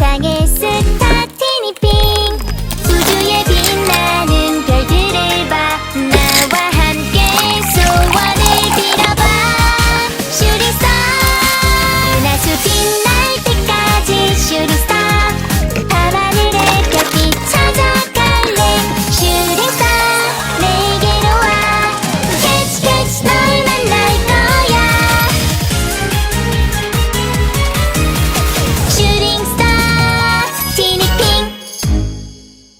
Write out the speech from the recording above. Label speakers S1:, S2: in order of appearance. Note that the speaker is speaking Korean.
S1: 세상에